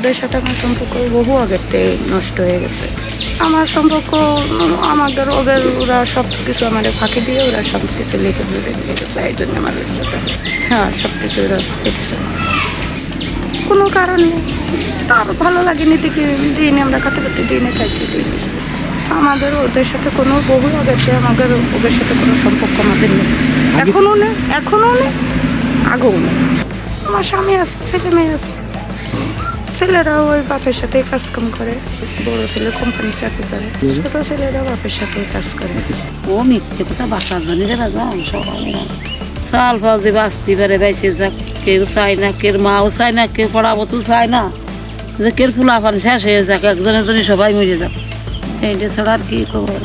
ওদের সাথে আমার সম্পর্ক বহু আগের থেকে নষ্ট হয়ে গেছে। আমার সম্পর্ক আমাদের ওদের ওরা সব কিছু আমার ফাঁকি দিয়ে ওরা সব কিছু লিখে লিখে লিখেছে এই জন্য আমার ওর সাথে হ্যাঁ সব কিছু ওরা লিখেছে কোনো কারণ নেই তার ভালো লাগেনি দেখি দিনে আমরা খাতে খাতে দিনে থাকি দিনে আমাদের ওদের সাথে কোনো বহু আগের থেকে আমাদের ওদের সাথে কোনো সম্পর্ক আমাদের নেই। এখনও নেই এখনও নেই আগেও নেই। আমার স্বামী আছে ছেলে মেয়ে আছে। ছেলেরা ওই বাপের সাথে কাজ কাম করে। বড় ছেলে কোম্পানি চাকরি করে। ছোট ছেলেরা বাপের সাথে কাজ করে। ও মিথ্যে কথা বাঁচার জন্য রে রাজা সবাই চাল ফাল যে বাঁচতে পারে বেঁচে যাক কেউ চায় না কেউ মাও চায় না, কেউ পড়াবো তো চায় না। যে কেউ ফুলাফান শেষ হয়ে যাক একজন একজনই সবাই মরে যাক। এইটা ছাড়া আর কি খবর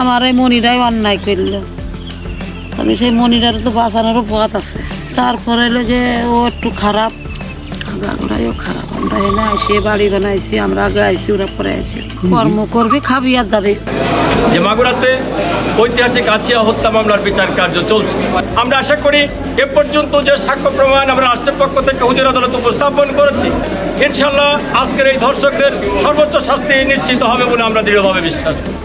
আমার এই মনিরাই অন্যায় করল। তবে সেই মনিরার তো বাঁচানোরও পথ আছে। তারপরে যে ও একটু খারাপ। আগাগোড়াইও খারাপ। আমরা এনে আইসি বাড়ি বানাইছি, আমরা আগে আইসি, ওরা পরে আইসি। কর্ম করবে, খাবি আর যাবে। যে মাগুরাতে ঐতিহাসিক আচিয়া হত্যা মামলার বিচার কার্য চলছে। আমরা আশা করি এ পর্যন্ত যে সাক্ষ্য প্রমাণ আমরা রাষ্ট্রের পক্ষ থেকে হুজুর আদালত উপস্থাপন করেছি ইনশাল্লাহ আজকের এই ধর্ষকদের সর্বোচ্চ শাস্তি নিশ্চিত হবে বলে আমরা দৃঢ়ভাবে বিশ্বাস করি।